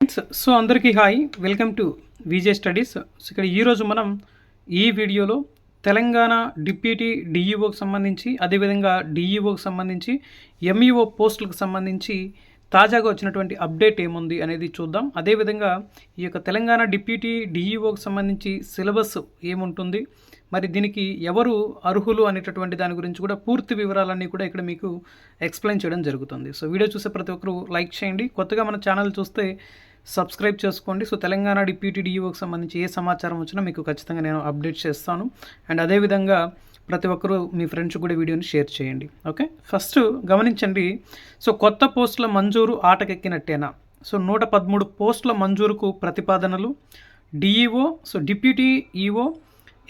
Friends so అందరికీ hi welcome to VJ studies so ఇక్కడ ఈరోజు మనం ఈ వీడియోలో తెలంగాణ డిప్యూటీ డిఈఓకి సంబంధించి అదేవిధంగా డిఈఓకి సంబంధించి ఎంఈఓ పోస్టులకు సంబంధించి తాజాగా వచ్చినటువంటి అప్డేట్ ఏముంది అనేది చూద్దాం. అదేవిధంగా ఈ యొక్క తెలంగాణ డిప్యూటీ డిఈఓకి సంబంధించి సిలబస్ ఏముంటుంది మరి దీనికి ఎవరు అర్హులు అనేటటువంటి దాని గురించి కూడా పూర్తి వివరాలన్నీ కూడా ఇక్కడ మీకు ఎక్స్ప్లెయిన్ చేయడం జరుగుతుంది. సో వీడియో చూసే ప్రతి ఒక్కరు లైక్ చేయండి. కొత్తగా మన ఛానల్ చూస్తే సబ్స్క్రైబ్ చేసుకోండి. సో తెలంగాణ డిప్యూటీడీఈఓకి సంబంధించి ఏ సమాచారం వచ్చినా మీకు ఖచ్చితంగా నేను అప్డేట్ చేస్తాను. అండ్ అదేవిధంగా ప్రతి ఒక్కరూ మీ ఫ్రెండ్స్ కూడా వీడియోని షేర్ చేయండి. ఓకే ఫస్ట్ గమనించండి. సో కొత్త పోస్టుల మంజూరు ఆటకెక్కినట్టేనా? సో నూట పదమూడు పోస్టుల మంజూరుకు ప్రతిపాదనలు. DEO so deputy EO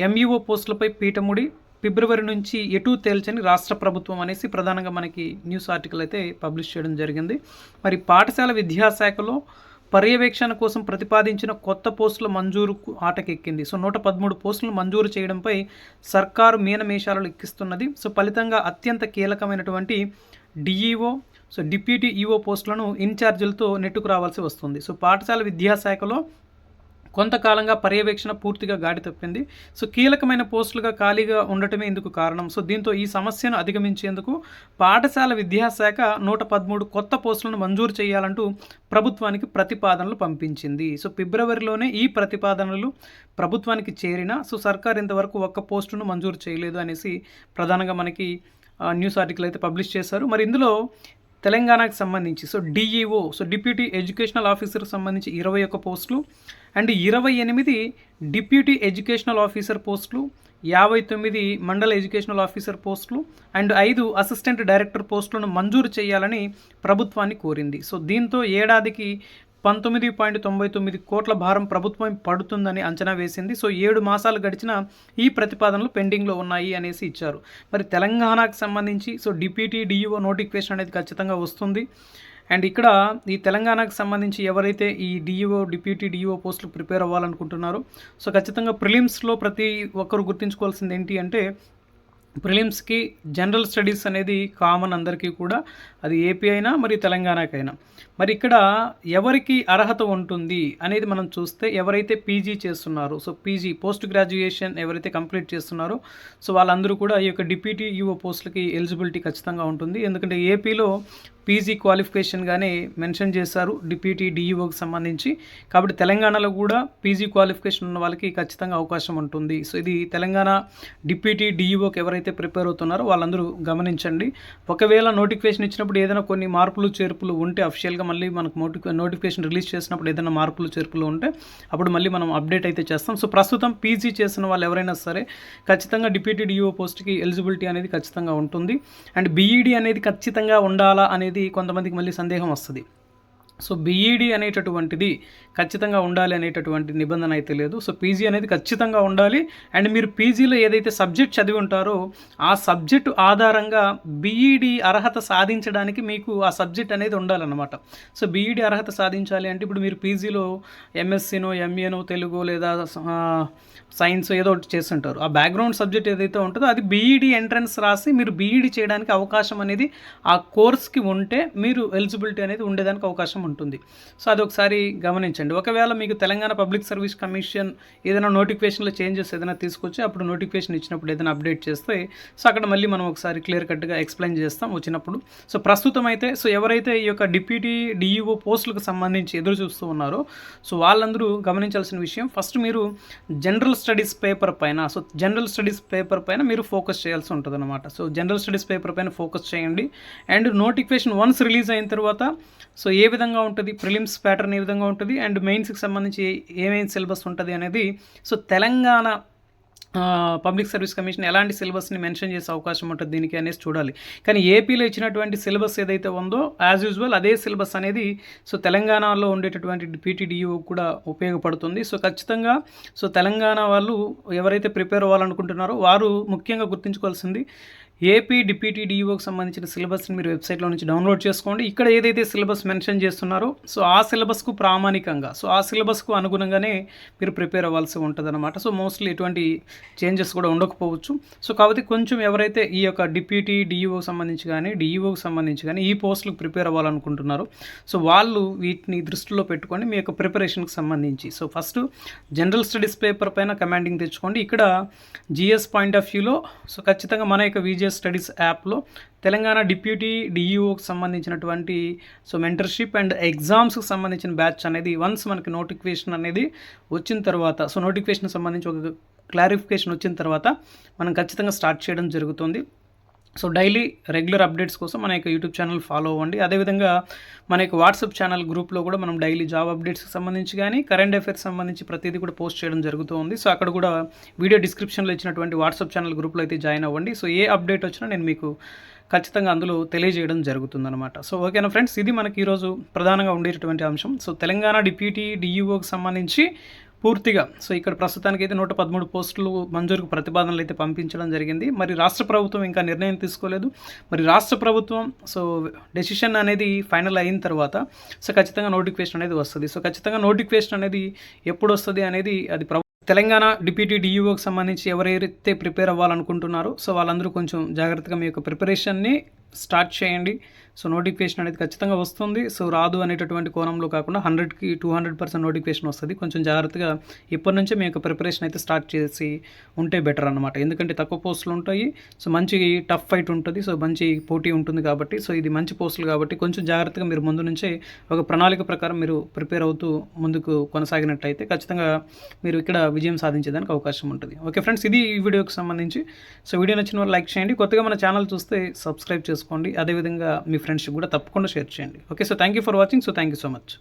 MEO పోస్టులపై పీఠముడి ఫిబ్రవరి నుంచి ఎటు తేల్చని రాష్ట్ర ప్రభుత్వం అనేసి ప్రధానంగా మనకి న్యూస్ ఆర్టికల్ అయితే పబ్లిష్ చేయడం జరిగింది. మరి పాఠశాల విద్యాశాఖలో పర్యవేక్షణ కోసం ప్రతిపాదించిన కొత్త పోస్టుల మంజూరుకు ఆటకెక్కింది. సో నూట పదమూడు పోస్టులు మంజూరు చేయడంపై సర్కారు మీనమేషాలు ఎక్కిస్తున్నది. సో ఫలితంగా అత్యంత కీలకమైనటువంటి డిఈఓ సో డిప్యూటీ ఈఓ పోస్టులను ఇన్ఛార్జీలతో నెట్టుకు రావాల్సి వస్తుంది. సో పాఠశాల విద్యాశాఖలో కొంతకాలంగా పర్యవేక్షణ పూర్తిగా గాడి తప్పింది. సో కీలకమైన పోస్టులుగా ఖాళీగా ఉండటమే ఇందుకు కారణం. సో దీంతో ఈ సమస్యను అధిగమించేందుకు పాఠశాల విద్యాశాఖ నూట పదమూడు కొత్త పోస్టులను మంజూరు చేయాలంటూ ప్రభుత్వానికి ప్రతిపాదనలు పంపించింది. సో ఫిబ్రవరిలోనే ఈ ప్రతిపాదనలు ప్రభుత్వానికి చేరిన సో సర్కార్ ఇంతవరకు ఒక్క పోస్టును మంజూరు చేయలేదు అనేసి ప్రధానంగా మనకి న్యూస్ ఆర్టికల్ అయితే పబ్లిష్ చేశారు. మరి ఇందులో తెలంగాణకు సంబంధించి so DEO so deputy educational ఆఫీసర్కి సంబంధించి ఇరవై ఒక్క పోస్టులు అండ్ ఇరవై ఎనిమిది డిప్యూటీ ఎడ్యుకేషనల్ ఆఫీసర్ పోస్టులు యాభై తొమ్మిది మండల ఎడ్యుకేషనల్ ఆఫీసర్ పోస్టులు అండ్ ఐదు అసిస్టెంట్ డైరెక్టర్ పోస్టులను మంజూరు చేయాలని ప్రభుత్వాన్ని కోరింది. సో దీంతో ఏడాదికి పంతొమ్మిది పాయింట్ తొంభై తొమ్మిది కోట్ల భారం ప్రభుత్వం పడుతుందని అంచనా వేసింది. సో ఏడు మాసాలు గడిచిన ఈ ప్రతిపాదనలు పెండింగ్లో ఉన్నాయి అనేసి ఇచ్చారు. మరి తెలంగాణకు సంబంధించి సో డిప్యూటీ డిఈఓ నోటిఫికేషన్ అనేది ఖచ్చితంగా వస్తుంది. అండ్ ఇక్కడ ఈ తెలంగాణకు సంబంధించి ఎవరైతే ఈ డిఈఓ డిప్యూటీ డిఈఓ పోస్టులు ప్రిపేర్ అవ్వాలనుకుంటున్నారో సో ఖచ్చితంగా ప్రిలిమ్స్లో ప్రతి ఒక్కరు గుర్తుంచుకోవాల్సింది ఏంటి అంటే ప్రిలిమ్స్కి జనరల్ స్టడీస్ అనేది కామన్ అందరికీ కూడా. అది ఏపీ అయినా మరి తెలంగాణకైనా. మరి ఇక్కడ ఎవరికి అర్హత ఉంటుంది అనేది మనం చూస్తే ఎవరైతే పీజీ చేస్తున్నారో సో పీజీ పోస్ట్ గ్రాడ్యుయేషన్ ఎవరైతే కంప్లీట్ చేస్తున్నారో సో వాళ్ళందరూ కూడా ఈ యొక్క డిప్యూటీ యువ పోస్టులకి ఎలిజిబిలిటీ ఖచ్చితంగా ఉంటుంది. ఎందుకంటే ఏపీలో పీజీ క్వాలిఫికేషన్ కానీ మెన్షన్ చేశారు డిప్యూటీ డిఈఓకి సంబంధించి. కాబట్టి తెలంగాణలో కూడా పీజీ క్వాలిఫికేషన్ ఉన్న వాళ్ళకి ఖచ్చితంగా అవకాశం ఉంటుంది. సో ఇది తెలంగాణ డిప్యూటీ డిఈఓకి ఎవరైతే ప్రిపేర్ అవుతున్నారో వాళ్ళందరూ గమనించండి. ఒకవేళ నోటిఫికేషన్ ఇచ్చినప్పుడు ఏదైనా కొన్ని మార్పులు చేర్పులు ఉంటే అఫిషియల్గా మళ్ళీ మనకు నోటిఫి నోటిఫికేషన్ రిలీజ్ చేసినప్పుడు ఏదైనా మార్పులు చేర్పులు ఉంటే అప్పుడు మళ్ళీ మనం అప్డేట్ అయితే చేస్తాం. సో ప్రస్తుతం పీజీ చేసిన వాళ్ళు ఎవరైనా సరే ఖచ్చితంగా డిప్యూటీ డిఈఓ పోస్ట్కి ఎలిజిబిలిటీ అనేది ఖచ్చితంగా ఉంటుంది. అండ్ బీఈడి అనేది ఖచ్చితంగా ఉండాలా అనేది కొంతమందికి మళ్ళీ సందేహం వస్తుంది. సో బీఈడి అనేటటువంటిది ఖచ్చితంగా ఉండాలి అనేటటువంటి నిబంధన అయితే లేదు. సో పీజీ అనేది ఖచ్చితంగా ఉండాలి. అండ్ మీరు పీజీలో ఏదైతే సబ్జెక్ట్ చదివి ఉంటారో ఆ సబ్జెక్టు ఆధారంగా బీఈడి అర్హత సాధించడానికి మీకు ఆ సబ్జెక్ట్ అనేది ఉండాలన్నమాట. సో బీఈడి అర్హత సాధించాలి అంటే ఇప్పుడు మీరు పీజీలో ఎంఎస్సీనో ఎంఏనో తెలుగు లేదా సైన్స్ ఏదో ఒకటి చేస్తుంటారు. ఆ బ్యాక్గ్రౌండ్ సబ్జెక్ట్ ఏదైతే ఉంటుందో అది బీఈడి ఎంట్రన్స్ రాసి మీరు బీఈడి చేయడానికి అవకాశం అనేది ఆ కోర్స్కి ఉంటే మీరు ఎలిజిబిలిటీ అనేది ఉండేదానికి అవకాశం ఉంటుంది. సో అది ఒకసారి గమనించండి. ఒకవేళ మీకు తెలంగాణ పబ్లిక్ సర్వీస్ కమిషన్ ఏదైనా నోటిఫికేషన్లో చేంజెస్ ఏదైనా తీసుకొచ్చి అప్పుడు నోటిఫికేషన్ ఇచ్చినప్పుడు ఏదైనా అప్డేట్ చేస్తే సో అక్కడ మళ్ళీ మనం ఒకసారి క్లియర్ కట్గా ఎక్స్ప్లెయిన్ చేస్తాం వచ్చినప్పుడు. సో ప్రస్తుతం అయితే సో ఎవరైతే ఈ యొక్క డిప్యూటీ డిఈఓ పోస్టులకు సంబంధించి ఎదురు చూస్తూ ఉన్నారో సో వాళ్ళందరూ గమనించాల్సిన విషయం ఫస్ట్ మీరు జనరల్ స్టడీస్ పేపర్ పైన సో జనరల్ స్టడీస్ పేపర్ పైన మీరు ఫోకస్ చేయాల్సి ఉంటుంది అనమాట సో జనరల్ స్టడీస్ పేపర్ పైన ఫోకస్ చేయండి. అండ్ నోటిఫికేషన్ వన్స్ రిలీజ్ అయిన తర్వాత సో ఏ విధంగా ఉంటుంది? ప్రిలిమ్స్ ప్యాటర్న్ ఏ విధంగా ఉంటుంది? అండ్ మెయిన్స్కి సంబంధించి ఏమేమి సిలబస్ ఉంటుంది అనేది. So Telangana public service commission ఎలాంటి సిలబస్ని మెన్షన్ చేసే అవకాశం ఉంటుంది దీనికి అనేసి చూడాలి. కానీ ఏపీలో ఇచ్చినటువంటి సిలబస్ ఏదైతే ఉందో యాజ్ యూజువల్ అదే సిలబస్ అనేది సో తెలంగాణలో ఉండేటటువంటి పీటీడీయూ కూడా ఉపయోగపడుతుంది. సో ఖచ్చితంగా సో తెలంగాణ వాళ్ళు ఎవరైతే ప్రిపేర్ అవ్వాలనుకుంటున్నారో వారు ముఖ్యంగా గుర్తుంచుకోవాల్సింది ఏపీ డిప్యూటీ డిఈఓకి సంబంధించిన సిలబస్ని మీరు వెబ్సైట్లో నుంచి డౌన్లోడ్ చేసుకోండి. ఇక్కడ ఏదైతే సిలబస్ మెన్షన్ చేస్తున్నారో సో ఆ సిలబస్కు ప్రామాణికంగా సో ఆ సిలబస్కు అనుగుణంగానే మీరు ప్రిపేర్ అవ్వాల్సి ఉంటుంది అనమాట సో మోస్ట్లీ ఎటువంటి చేంజెస్ కూడా ఉండకపోవచ్చు. సో కాబట్టి కొంచెం ఎవరైతే ఈ యొక్క డిప్యూటీ డిఈఓకి సంబంధించి కానీ డిఈఓకి సంబంధించి కానీ ఈ పోస్టులకు ప్రిపేర్ అవ్వాలనుకుంటున్నారో సో వాళ్ళు వీటిని దృష్టిలో పెట్టుకొని మీ యొక్క ప్రిపరేషన్కి సంబంధించి so first general studies paper పైన కమాండింగ్ తెచ్చుకోండి. ఇక్కడ జిఎస్ పాయింట్ ఆఫ్ వ్యూలో సో ఖచ్చితంగా మన యొక్క టీచర్ స్టడీస్ యాప్లో తెలంగాణ డిప్యూటీ డిఈఓకి సంబంధించినటువంటి సో మెంటర్షిప్ అండ్ ఎగ్జామ్స్కి సంబంధించిన బ్యాచ్ అనేది వన్స్ మనకి నోటిఫికేషన్ అనేది వచ్చిన తర్వాత సో నోటిఫికేషన్ సంబంధించి ఒక క్లారిఫికేషన్ వచ్చిన తర్వాత మనం ఖచ్చితంగా స్టార్ట్ చేయడం జరుగుతుంది. సో డైలీ రెగ్యులర్ అప్డేట్స్ కోసం మన యొక్క యూట్యూబ్ ఛానల్ ఫాలో అవ్వండి. అదేవిధంగా మన యొక్క వాట్సాప్ ఛానల్ గ్రూప్లో కూడా మనం డైలీ జాబ్ అప్డేట్స్కి సంబంధించి కానీ కరెంట్ అఫైర్స్ సంబంధించి ప్రతిదీ కూడా పోస్ట్ చేయడం జరుగుతూ ఉంది సో అక్కడ కూడా వీడియో డిస్క్రిప్షన్లో ఇచ్చినటువంటి వాట్సాప్ ఛానల్ గ్రూప్లో అయితే జాయిన్ అవ్వండి. సో ఏ అప్డేట్ వచ్చినా నేను మీకు ఖచ్చితంగా అందులో తెలియజేయడం జరుగుతుందన్నమాట. సో ఓకేనా ఫ్రెండ్స్? ఇది మనకి ఈరోజు ప్రధానంగా ఉండేటటువంటి అంశం. సో తెలంగాణ డిప్యూటీ డిఈఓకి సంబంధించి పూర్తిగా. సో ఇక్కడ ప్రస్తుతానికి అయితే నూట పదమూడు పోస్టులు మంజూరుకు ప్రతిపాదనలు అయితే పంపించడం జరిగింది. మరి రాష్ట్ర ప్రభుత్వం ఇంకా నిర్ణయం తీసుకోలేదు. మరి రాష్ట్ర ప్రభుత్వం సో డెసిషన్ అనేది ఫైనల్ అయిన తర్వాత సో ఖచ్చితంగా నోటిఫికేషన్ అనేది వస్తుంది. సో ఖచ్చితంగా నోటిఫికేషన్ అనేది ఎప్పుడు వస్తుంది అనేది అది ప్రభు తెలంగాణ డిప్యూటీ డిఈఓకి సంబంధించి ఎవరైతే ప్రిపేర్ అవ్వాలనుకుంటున్నారో సో వాళ్ళందరూ కొంచెం జాగ్రత్తగా మీ యొక్క ప్రిపరేషన్ని స్టార్ట్ చేయండి. సో నోటిఫికేషన్ అనేది ఖచ్చితంగా వస్తుంది. సో రాదు అనేటటువంటి కోణంలో కాకుండా హండ్రెడ్కి టూ హండ్రెడ్ పర్సెంట్ నోటిఫికేషన్ వస్తుంది. కొంచెం జాగ్రత్తగా ఇప్పటి నుంచే మీ యొక్క ప్రిపరేషన్ అయితే స్టార్ట్ చేసి ఉంటే బెటర్ అనమాట ఎందుకంటే తక్కువ పోస్టులు ఉంటాయి. సో మంచి టఫ్ ఫైట్ ఉంటుంది. సో మంచి పోటీ ఉంటుంది కాబట్టి సో ఇది మంచి పోస్టులు కాబట్టి కొంచెం జాగ్రత్తగా మీరు ముందు నుంచే ఒక ప్రణాళిక ప్రకారం మీరు ప్రిపేర్ అవుతూ ముందుకు కొనసాగినట్టయితే ఖచ్చితంగా మీరు ఇక్కడ విజయం సాధించేదానికి అవకాశం ఉంటుంది. ఓకే ఫ్రెండ్స్ ఇది ఈ వీడియోకి సంబంధించి. సో వీడియో నచ్చిన వాళ్ళు లైక్ చేయండి. కొత్తగా మన ఛానల్ చూస్తే సబ్స్క్రైబ్ చేసుకోండి. అదేవిధంగా మీ ఫ్రెండ్స్కి కూడా తప్పకుండా షేర్ చేయండి. Okay so thank you for watching so thank you so much